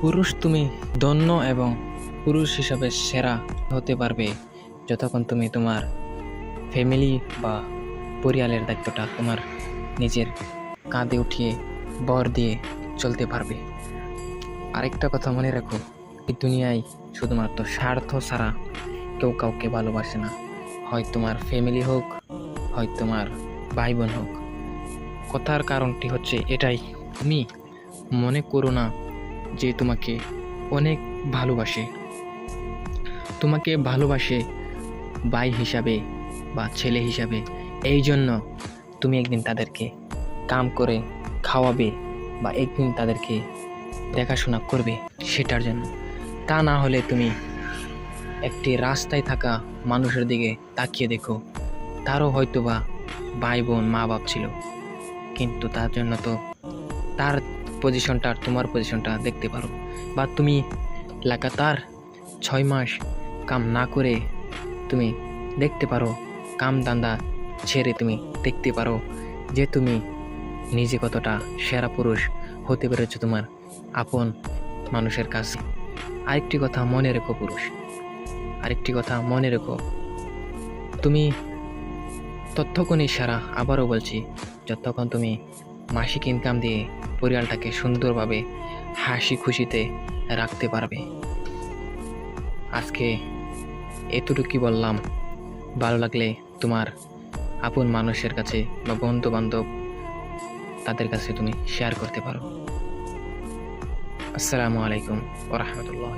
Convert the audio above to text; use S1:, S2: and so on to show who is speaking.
S1: পুরুষ তুমি ধন্য এবং পুরুষ হিসাবে সেরা হতে পারবে যতক্ষণ তুমি তোমার ফ্যামিলি বা পরিয়ালের দায়িত্বটা তোমার নিজের কাঁধে উঠিয়ে বর দিয়ে চলতে পারবে। আরেকটা কথা মনে রাখো, এই দুনিয়ায় শুধুমাত্র স্বার্থ ছাড়া কেউ কাউকে ভালোবাসে না। হয় তোমার ফ্যামিলি হোক, হয় তোমার ভাই বোন হোক। কথার কারণটি হচ্ছে এটাই। তুমি মনে করো না যে তোমাকে অনেক ভালোবাসে। তোমাকে ভালোবাসে ভাই হিসাবে বা ছেলে হিসাবে। এই জন্য তুমি একদিন তাদেরকে কাম করে খাওয়াবে বা একদিন তাদেরকে দেখাশোনা করবে সেটার জন্য। তা না হলে তুমি একটি রাস্তায় থাকা মানুষের দিকে তাকিয়ে দেখো। তারও হয়তো বা ভাই বোন মা বাপ ছিল। কিন্তু তার জন্য তো তার পজিশনটা আর তোমার পজিশনটা দেখতে পারো। বা তুমি লাগাতার ছয় মাস কাম না করে তুমি দেখতে পারো, কাম দান্দা ছেড়ে তুমি দেখতে পারো যে তুমি নিজে কতটা সেরা পুরুষ হতে পেরেছ তোমার আপন মানুষের কাছে। আরেকটি কথা মনে রেখো পুরুষ, আরেকটি কথা মনে রেখো। তুমি ততক্ষণই সারা, আবারও বলছি, যতক্ষণ তুমি মাসিক ইনকাম দিয়ে পরিবারটাকে সুন্দরভাবে হাসি খুশিতে রাখতে পারবে। আজকে এতটুকুই বললাম? ভালো লাগলে তোমার আপন মানুষের কাছে বা বন্ধু বান্ধব তাদের কাছে তুমি শেয়ার করতে পারো। আসসালামু আলাইকুম ওরহমতুল্লাহ